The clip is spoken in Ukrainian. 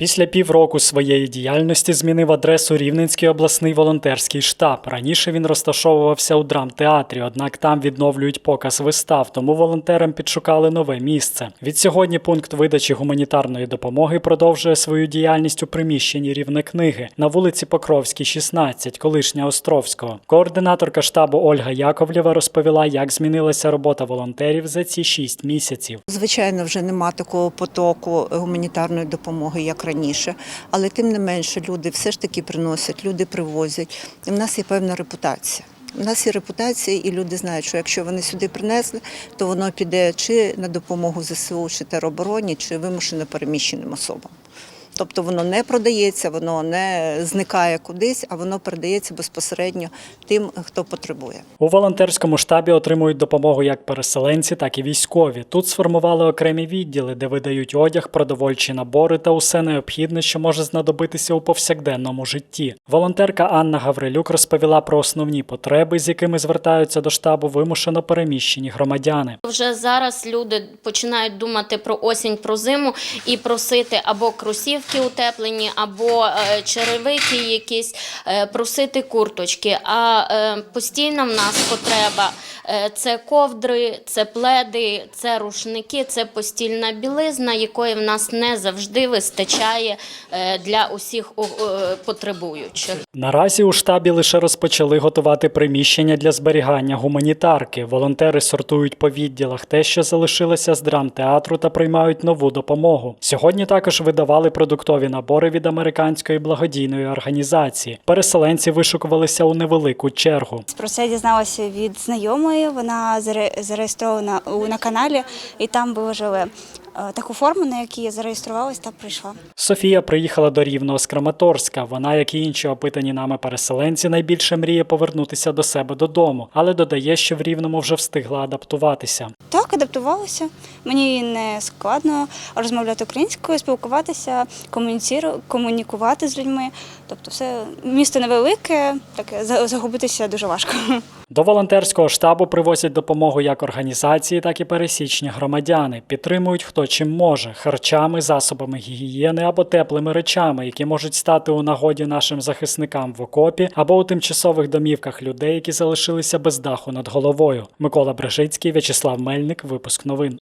Після півроку своєї діяльності змінив адресу Рівненський обласний волонтерський штаб. Раніше він розташовувався у драмтеатрі, однак там відновлюють показ вистав, тому волонтерам підшукали нове місце. Відсьогодні пункт видачі гуманітарної допомоги продовжує свою діяльність у приміщенні рівне книги на вулиці Покровській, 16, колишня Островського. Координаторка штабу Ольга Яковлєва розповіла, як змінилася робота волонтерів за ці шість місяців. Звичайно, вже нема такого потоку гуманітарної допомоги, як раніше, але тим не менше люди все ж таки приносять, люди привозять. І в нас є певна репутація. У нас є репутація, і люди знають, що якщо вони сюди принесли, то воно піде чи на допомогу ЗСУ, чи теробороні, чи вимушено переміщеним особам. Тобто воно не продається, воно не зникає кудись, а воно передається безпосередньо тим, хто потребує. У волонтерському штабі отримують допомогу як переселенці, так і військові. Тут сформували окремі відділи, де видають одяг, продовольчі набори та усе необхідне, що може знадобитися у повсякденному житті. Волонтерка Анна Гаврилюк розповіла про основні потреби, з якими звертаються до штабу вимушено переміщені громадяни. Вже зараз люди починають думати про осінь, про зиму і просити або кросівки утеплені, або е, черевики якісь, е, просити курточки. А е, постійно в нас потреба це ковдри, це пледи, це рушники, це постільна білизна, якої в нас не завжди вистачає е, для усіх е, потребуючих. Наразі у штабі лише розпочали готувати приміщення для зберігання гуманітарки. Волонтери сортують по відділах те, що залишилося з драмтеатру, та приймають нову допомогу. Сьогодні також видавали продуктові набори від американської благодійної організації. Переселенці вишукувалися у невелику чергу. Про це дізналася від знайомої. Вона заре- зареєстрована у- на каналі, і там виложили е, таку форму, на якій я зареєструвалась та прийшла. Софія приїхала до Рівного з Краматорська. Вона, як і інші опитані нами переселенці, найбільше мріє повернутися до себе додому, але додає, що в Рівному вже встигла адаптуватися. Так, адаптувалася. Мені не складно розмовляти українською, спілкуватися, комунікувати з людьми. Тобто, все місто невелике, таке за- загубитися дуже важко. До волонтерського штабу привозять допомогу як організації, так і пересічні громадяни. Підтримують хто чим може харчами, засобами гігієни або теплими речами, які можуть стати у нагоді нашим захисникам в окопі або у тимчасових домівках людей, які залишилися без даху над головою. Микола Брежицький, В'ячеслав Мельник, випуск новин.